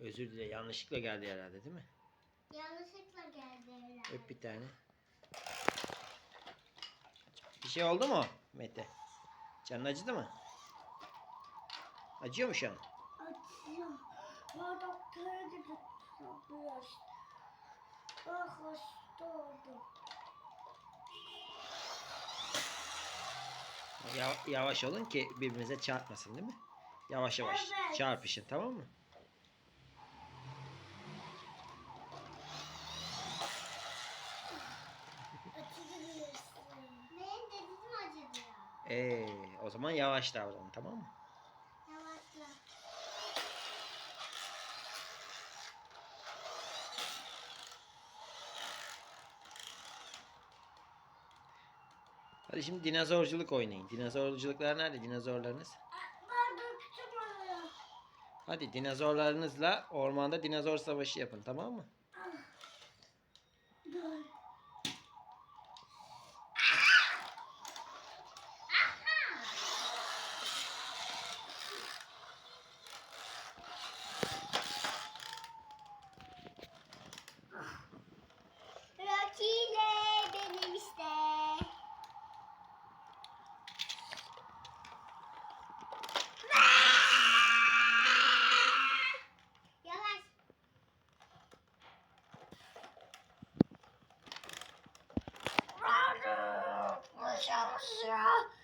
Özür dile. Yanlışlıkla geldi herhalde değil mi? Yanlışlıkla geldi herhalde. Öp bir tane. Bir şey oldu mu Mete? Canın acıdı mı? Acıyor mu şu an? Acıyor. Ben doktora gidip yapıyor. Ben hasta oldum. Ya- yavaş olun ki birbirinize çarpmasın değil mi? Yavaş yavaş Evet. çarpışın tamam mı? Benim de dizim acıdı ya. Ee, o zaman yavaş davranın tamam mı? Yavaşla. Hadi şimdi dinozorculuk oynayın. Dinozorculuklar nerede dinozorlarınız? Onu. Hadi dinozorlarınızla ormanda dinozor savaşı yapın tamam mı? 小小